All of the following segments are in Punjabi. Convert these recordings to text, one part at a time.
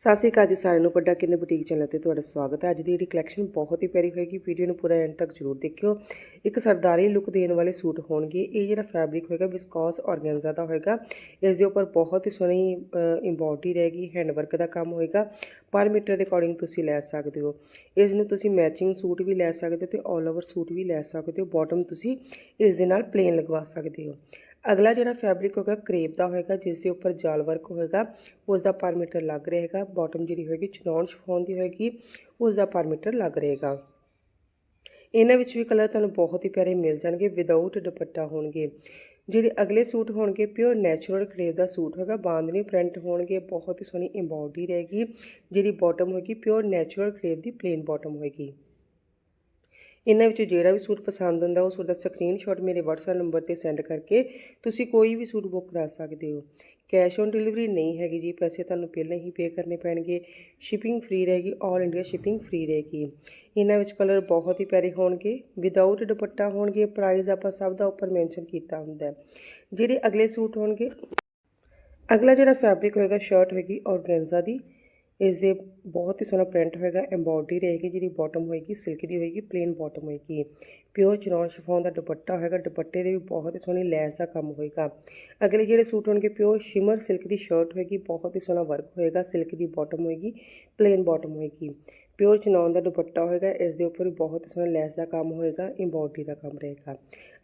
ਸਤਿ ਸ਼੍ਰੀ ਅਕਾਲ ਜੀ ਸਾਰਿਆਂ ਨੂੰ। ਵੱਡਾ ਕਿੰਨੇ ਬੁਟੀਕ ਚੈਨਲ ਤੇ ਤੁਹਾਡਾ ਸਵਾਗਤ ਹੈ। ਅੱਜ ਦੀ ਜਿਹੜੀ ਕਲੈਕਸ਼ਨ ਬਹੁਤ ਹੀ ਪਿਆਰੀ ਹੋਏਗੀ। ਵੀਡੀਓ ਨੂੰ ਪੂਰਾ ਐਂਡ ਤੱਕ ਜ਼ਰੂਰ ਦੇਖਿਓ। ਇੱਕ ਸਰਦਾਰੀ ਲੁੱਕ ਦੇਣ ਵਾਲੇ ਸੂਟ ਹੋਣਗੇ। ਇਹ ਜਿਹੜਾ ਫੈਬਰਿਕ ਹੋਏਗਾ ਵਿਸਕੋਸ ਔਰਗੈਂਜ਼ਾ ਦਾ ਹੋਏਗਾ। ਇਸ ਦੇ ਉੱਪਰ ਬਹੁਤ ਹੀ ਸੋਹਣੀ ਇੰਬੋਡੀ ਰਹੇਗੀ। ਹੈਂਡ ਵਰਕ ਦਾ ਕੰਮ ਹੋਏਗਾ। ਪਰ ਮੀਟਰ ਦੇ ਅਕੋਰਡਿੰਗ ਤੁਸੀਂ ਲੈ ਸਕਦੇ ਹੋ। ਇਸ ਨੂੰ ਤੁਸੀਂ ਮੈਚਿੰਗ ਸੂਟ ਵੀ ਲੈ ਸਕਦੇ ਹੋ ਤੇ ਆਲ ਓਵਰ ਸੂਟ ਵੀ ਲੈ ਸਕਦੇ ਹੋ। ਬਾਟਮ ਤੁਸੀਂ ਇਸ ਦੇ ਨਾਲ ਪਲੇਨ ਲਗਵਾ ਸਕਦੇ ਹੋ। ਅਗਲਾ ਜਿਹੜਾ ਫੈਬਰਿਕ ਹੋਗਾ ਕਰੇਪ ਦਾ ਹੋਏਗਾ, ਜਿਸ ਦੇ ਉੱਪਰ ਜਾਲ ਵਰਕ ਹੋਏਗਾ, ਉਸ ਦਾ ਪਰ ਮੀਟਰ ਲੱਗ ਰਹੇਗਾ। ਬਾਟਮ ਜਿਹੜੀ ਹੋਏਗੀ ਚਨੌਨ ਸ਼ਿਫੋਨ ਦੀ ਹੋਏਗੀ, ਉਸ ਦਾ ਪਰ ਮੀਟਰ ਲੱਗ ਰਹੇਗਾ। ਇਹਨਾਂ ਵਿੱਚ ਵੀ ਕਲਰ ਤੁਹਾਨੂੰ ਬਹੁਤ ਹੀ ਪਿਆਰੇ ਮਿਲ ਜਾਣਗੇ ਵਿਦਆਊਟ ਦੁਪੱਟਾ ਹੋਣਗੇ। ਜਿਹੜੇ ਅਗਲੇ ਸੂਟ ਹੋਣਗੇ ਪਿਓਰ ਨੈਚੁਰਲ ਕਰੇਪ ਦਾ ਸੂਟ ਹੋਗਾ ਬਾਂਦਨੀ ਪ੍ਰਿੰਟ ਹੋਣਗੇ, ਬਹੁਤ ਹੀ ਸੋਹਣੀ ਇੰਬੋਡੀ ਰਹੇਗੀ। ਜਿਹੜੀ ਬਾਟਮ ਹੋਏਗੀ ਪਿਓਰ ਨੈਚੁਰਲ ਕਰੇਪ ਦੀ ਪਲੇਨ ਬਾਟਮ ਹੋਏਗੀ। ਇਹਨਾਂ ਵਿੱਚ ਜਿਹੜਾ ਵੀ ਸੂਟ ਪਸੰਦ ਹੁੰਦਾ, ਉਹ ਸੂਟ ਦਾ ਸਕਰੀਨਸ਼ਾਟ ਮੇਰੇ WhatsApp ਨੰਬਰ ਤੇ ਸੈਂਡ ਕਰਕੇ ਤੁਸੀਂ ਕੋਈ ਵੀ ਸੂਟ ਬੁੱਕ ਕਰਾ ਸਕਦੇ ਹੋ। ਕੈਸ਼ ਔਨ ਡਿਲੀਵਰੀ ਨਹੀਂ ਹੈਗੀ ਜੀ, ਪੈਸੇ ਤੁਹਾਨੂੰ ਪਹਿਲਾਂ ਹੀ ਪੇ ਕਰਨੇ ਪੈਣਗੇ। ਸ਼ਿਪਿੰਗ ਫ੍ਰੀ ਰਹੇਗੀ 올 ਇੰਡੀਆ ਸ਼ਿਪਿੰਗ ਫ੍ਰੀ ਰਹੇਗੀ। ਇਹਨਾਂ ਵਿੱਚ ਕਲਰ ਬਹੁਤ ਹੀ ਪਿਆਰੇ ਹੋਣਗੇ ਵਿਦਆਊਟ ਦੁਪੱਟਾ ਹੋਣਗੇ ਪ੍ਰਾਈਸ ਆਪਾਂ ਸਭ ਦਾ ਉੱਪਰ ਮੈਂਸ਼ਨ ਕੀਤਾ ਹੁੰਦਾ ਜਿਹੜੇ ਅਗਲੇ ਸੂਟ ਹੋਣਗੇ, ਅਗਲਾ ਜਿਹੜਾ ਫੈਬਰਿਕ ਹੋਏਗਾ ਸ਼ਰਟ ਹੋਏਗੀ ਔਰਗੈਂਜ਼ਾ ਦੀ। ਇਸ ਦੇ ਬਹੁਤ ਹੀ ਸੋਹਣਾ ਪ੍ਰਿੰਟ ਹੋਏਗਾ ਐਮਬੋਡੀ ਰਹੇਗੀ, ਜਿਹਦੀ ਬਾਟਮ ਹੋਏਗੀ ਸਿਲਕ ਦੀ ਹੋਏਗੀ ਪਲੇਨ ਬਾਟਮ ਹੋਏਗੀ। ਪਿਓਰ ਚਨੌਨ ਸ਼ਿਫੋਨ ਦਾ ਦੁਪੱਟਾ ਹੋਏਗਾ, ਦੁਪੱਟੇ ਦੇ ਵੀ ਬਹੁਤ ਹੀ ਸੋਹਣੀ ਲੈਸ ਦਾ ਕੰਮ ਹੋਏਗਾ। ਅਗਲੇ ਜਿਹੜੇ ਸੂਟ ਹੋਣਗੇ ਪਿਓਰ ਸ਼ਿਮਰ ਸਿਲਕ ਦੀ ਸ਼ਰਟ ਹੋਏਗੀ, ਬਹੁਤ ਹੀ ਸੋਹਣਾ ਵਰਕ ਹੋਏਗਾ ਸਿਲਕ ਦੀ ਬਾਟਮ ਹੋਏਗੀ ਪਲੇਨ ਬਾਟਮ ਹੋਏਗੀ। ਪਿਓਰ ਚਨੌਨ ਦਾ ਦੁਪੱਟਾ ਹੋਏਗਾ, ਇਸ ਦੇ ਉੱਪਰ ਵੀ ਬਹੁਤ ਹੀ ਸੋਹਣਾ ਲੈਸ ਦਾ ਕੰਮ ਹੋਏਗਾ ਐਮਬੋਡੀ ਦਾ ਕੰਮ ਰਹੇਗਾ।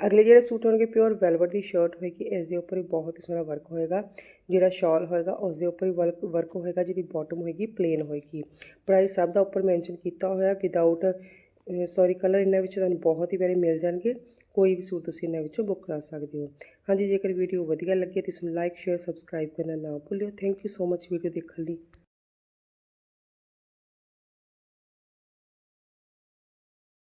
ਅਗਲੇ ਜਿਹੜੇ ਸੂਟ ਹੋਣਗੇ ਪਿਓਰ ਵੈਲਵਟ ਦੀ ਸ਼ਰਟ ਹੋਏਗੀ, ਇਸ ਦੇ ਉੱਪਰ ਵੀ ਬਹੁਤ ਹੀ ਸੋਹਣਾ ਵਰਕ ਹੋਏਗਾ। ਜਿਹੜਾ ਸ਼ਾਲ ਹੋਏਗਾ, ਉਸ ਦੇ ਉੱਪਰ ਵੀ ਵਰਕ ਵਰਕ ਹੋਏਗਾ, ਜਿਹਦੀ ਬਾਟਮ ਹੋਏਗੀ ਪਲੇਨ ਹੋਏਗੀ। ਪ੍ਰਾਈਸ ਸਭ ਦਾ ਉੱਪਰ ਮੈਂਸ਼ਨ ਕੀਤਾ ਹੋਇਆ ਵਿਦਆਊਟ ਸੌਰੀ ਕਲਰ ਇਹਨਾਂ ਵਿੱਚ ਤੁਹਾਨੂੰ ਬਹੁਤ ਹੀ ਪਿਆਰੇ ਮਿਲ ਜਾਣਗੇ। ਕੋਈ ਵੀ ਸੂਟ ਤੁਸੀਂ ਇਹਨਾਂ ਵਿੱਚੋਂ ਬੁੱਕ ਕਰਾ ਸਕਦੇ ਹੋ। ਹਾਂਜੀ, ਜੇਕਰ ਵੀਡੀਓ ਵਧੀਆ ਲੱਗੇ ਤਾਂ ਇਸ ਨੂੰ ਲਾਈਕ ਸ਼ੇਅਰ ਸਬਸਕ੍ਰਾਈਬ ਕਰਨਾ ਨਾ ਭੁੱਲਿਓ। Thank you so much video ਦੇਖਣ ਲਈ।